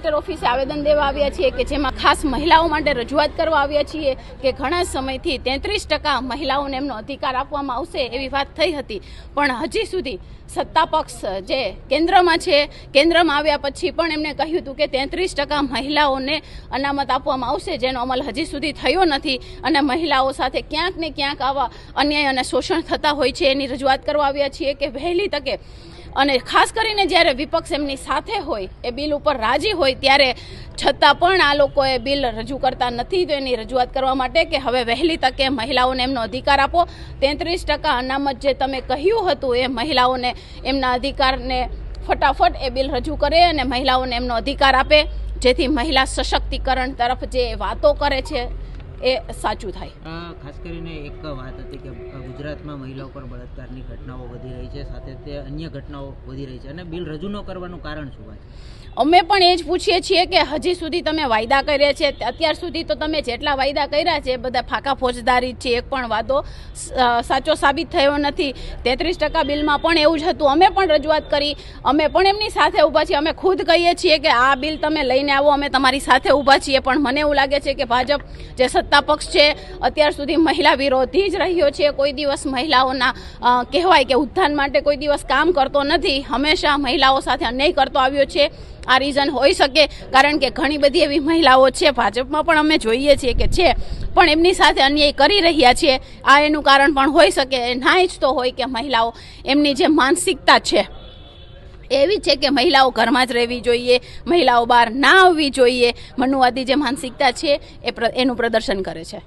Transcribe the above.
Collector ઓફિસે આવેદન દેવા આવ્યા છીએ કે જેમાં ખાસ મહિલાઓ માટે રજૂઆત કરવા આવ્યા છીએ કે ઘણા સમયથી તેત્રીસ ટકા મહિલાઓને એમનો અધિકાર આપવામાં આવશે એવી વાત થઈ હતી. પણ હજી સુધી સત્તા પક્ષ જે કેન્દ્રમાં છે, કેન્દ્રમાં આવ્યા પછી પણ એમણે કહ્યું હતું કે તેત્રીસ ટકા મહિલાઓને અનામત આપવામાં આવશે, જેનો અમલ હજી સુધી થયો નથી અને મહિલાઓ સાથે ક્યાંક ને ક્યાંક આવા અન્યાય અને શોષણ થતા હોય છે એની રજૂઆત કરવા આવ્યા છીએ કે વહેલી તકે અને ખાસ કરીને જ્યારે વિપક્ષ એમની સાથે હોય, એ બિલ ઉપર રાજી હોય, ત્યારે છતાં પણ આ લોકોએ બિલ રજૂ કરતા નથી. તો એની રજૂઆત કરવા માટે કે હવે વહેલી તકે મહિલાઓને એમનો અધિકાર આપો. તેત્રીસ ટકા અનામત જે તમે કહ્યું હતું, એ મહિલાઓને એમના અધિકારને ફટાફટ એ બિલ રજૂ કરે અને મહિલાઓને એમનો અધિકાર આપે. જેથી મહિલા સશક્તિકરણ તરફ જે વાતો કરે છે એ સાચું થાય. ખાસ કરીને એક વાત હતી કે ગુજરાતમાં મહિલાઓ પર બળાત્કારની ઘટનાઓ વધી રહી છે સાથે તે અન્ય ઘટનાઓ વધી રહી છે. અને બિલ રજૂ ન કરવાનું કારણ શું હોય? અમે પણ એ જ પૂછીએ છીએ કે હજી સુધી તમે વાયદા કર્યા છે અત્યાર સુધી તો તમે જેટલા વાયદા કર્યા છે બધા ફાકા ફોજદારી છે એક પણ વાદો સાચો સાબિત થયો નથી. તેત્રીસ ટકા બિલમાં પણ એવું જ હતું. અમે પણ રજૂઆત કરી. અમે પણ એમની સાથે ઊભા છીએ. અમે ખુદ કહીએ છીએ કે આ બિલ તમે લઈને આવો અમે તમારી સાથે ઊભા છીએ. પણ મને એવું લાગે છે કે ભાજપ જે સત્તા પક્ષ છે. અત્યાર સુધી મહિલા વિરોધી જ રહ્યો છે. કોઈ દિવસ મહિલાઓના કહેવાય કે ઉત્થાન માટે કોઈ દિવસ કામ કરતો નથી. હંમેશા મહિલાઓ સાથે અન્યાય કરતો આવ્યો છે. આ રીઝન હોઈ શકે, કારણ કે ઘણી બધી એવી મહિલાઓ છે. ભાજપમાં પણ અમે જોઈએ છીએ કે છે, પણ એમની સાથે અન્યાય કરી રહ્યા છે. આ એનું કારણ પણ હોઈ શકે. ના ઈચ્છતો હોય કે મહિલાઓ એમની જે માનસિકતા છે. એવી છે કે મહિલાઓ ઘરમાં જ રહેવી જોઈએ, મહિલાઓ બહાર ના આવવી જોઈએ. મનુવાદી જે માનસિકતા છે, એ એનું પ્રદર્શન કરે છે.